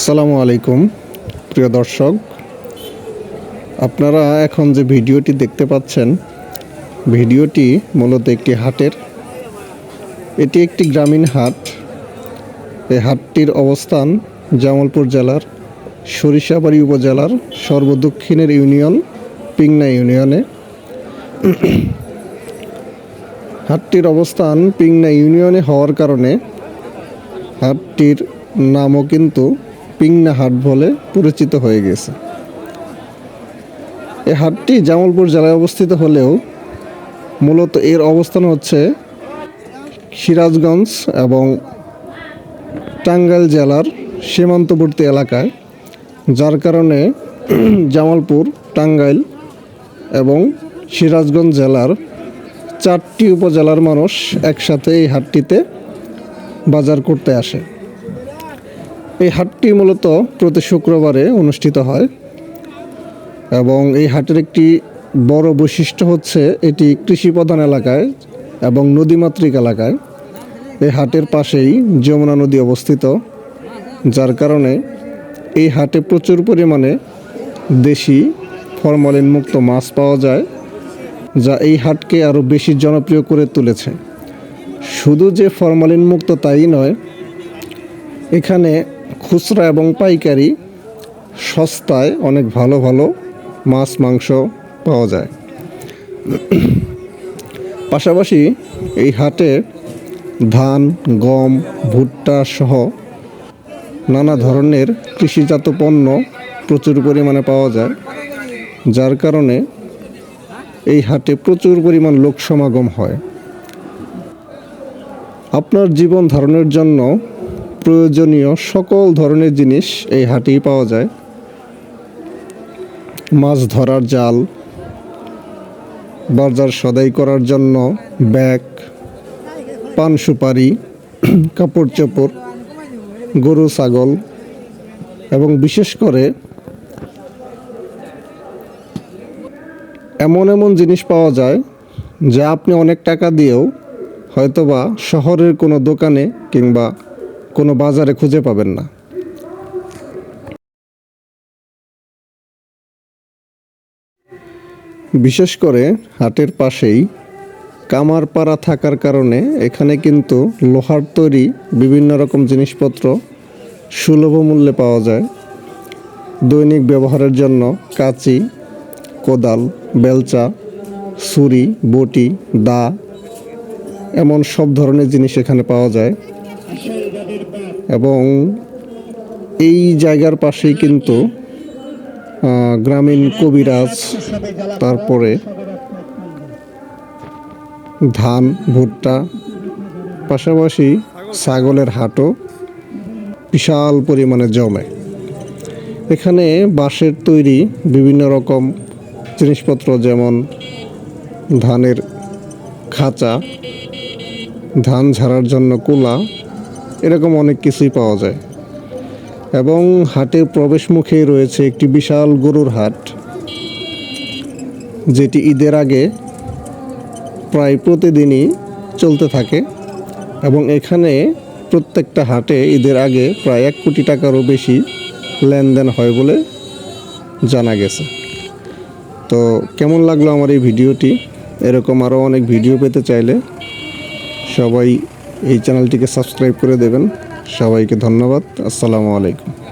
আসসালামু আলাইকুম, প্রিয় দর্শক। আপনারা এখন যে ভিডিওটি দেখতে পাচ্ছেন, ভিডিওটি মূলত একটি হাটের। এটি একটি গ্রামীণ হাট। এই হাটটির অবস্থান জামালপুর জেলার সরিষাবাড়ি উপজেলার সর্বদক্ষিণের ইউনিয়ন, পিংনা ইউনিয়নে। হাটটির অবস্থান পিংনা ইউনিয়নে হওয়ার কারণে হাটটির নামও কিন্তু পিংনা হাট বলে পরিচিত হয়ে গেছে। এই হাটটি জামালপুর জেলায় অবস্থিত হলেও মূলত এর অবস্থান হচ্ছে সিরাজগঞ্জ এবং টাঙ্গাইল জেলার সীমান্তবর্তী এলাকায়, যার কারণে জামালপুর, টাঙ্গাইল এবং সিরাজগঞ্জ জেলার চারটি উপজেলার মানুষ একসাথে এই হাটটিতে বাজার করতে আসে। এই হাটটি মূলত প্রতি শুক্রবারে অনুষ্ঠিত হয় এবং এই হাটের একটি বড় বৈশিষ্ট্য হচ্ছে এটি কৃষি প্রধান এলাকায় এবং নদীমাতৃক এলাকায়। এই হাটের পাশেই যমুনা নদী অবস্থিত, যার কারণে এই হাটে প্রচুর পরিমাণে দেশি ফরমালিন মুক্ত মাছ পাওয়া যায়, যা এই হাটকে আরও বেশি জনপ্রিয় করে তুলেছে। শুধু যে ফরমালিন মুক্ত তাই নয়, এখানে খুচরা এবং পাইকারি সস্তায় অনেক ভালো ভালো মাছ, মাংস পাওয়া যায়। পাশাপাশি এই হাটে ধান, গম, ভুট্টা সহ নানা ধরনের কৃষিজাত পণ্য প্রচুর পরিমাণে পাওয়া যায়, যার কারণে এই হাটে প্রচুর পরিমাণ লোক সমাগম হয়। আপনার জীবন ধারণের জন্য প্রয়োজনীয় সকল ধরনের জিনিস এই হাটেই পাওয়া যায়। মাছ ধরার জাল, বাজার সদাই করার জন্য ব্যাগ, পান সুপারি কাপড় চোপড় গরু, ছাগল এবং বিশেষ করে এমন এমন জিনিস পাওয়া যায় যা আপনি অনেক টাকা দিয়েও হয়তোবা শহরের কোনো দোকানে কিংবা কোনো বাজারে খুঁজে পাবেন না। বিশেষ করে হাটের পাশেই কামারপাড়া থাকার কারণে এখানে কিন্তু লোহার তৈরি বিভিন্ন রকম জিনিসপত্র সুলভ মূল্যে পাওয়া যায়। দৈনিক ব্যবহারের জন্য কাঁচি, কোদাল, বেলচা, ছুরি, বটি, দা, এমন সব ধরনের জিনিস এখানে পাওয়া যায়। এবং এই জায়গার পাশেই কিন্তু গ্রামীণ কবিরাজ, তারপরে ধান, ভুট্টা, পাশাপাশি ছাগলের হাটও বিশাল পরিমাণে জমে। এখানে বাঁশের তৈরি বিভিন্ন রকম জিনিসপত্র, যেমন ধানের খাঁচা, ধান ঝাড়ার জন্য কুলা এরকম অনেক কিছুই পাওয়া যায়। এবং হাটের প্রবেশ মুখেই রয়েছে একটি বিশাল গরুর হাট, যেটি ঈদের আগে প্রায় প্রতিদিনই চলতে থাকে এবং এখানে প্রত্যেকটা হাটে ঈদের আগে প্রায় এক কোটি টাকারও বেশি লেনদেন হয় বলে জানা গেছে। তো কেমন লাগল আমার এই ভিডিওটি? এরকম আরও অনেক ভিডিও পেতে চাইলে সবাই এই চ্যানেলটিকে সাবস্ক্রাইব করে দেবেন। সবাইকে ধন্যবাদ। আসসালামু আলাইকুম।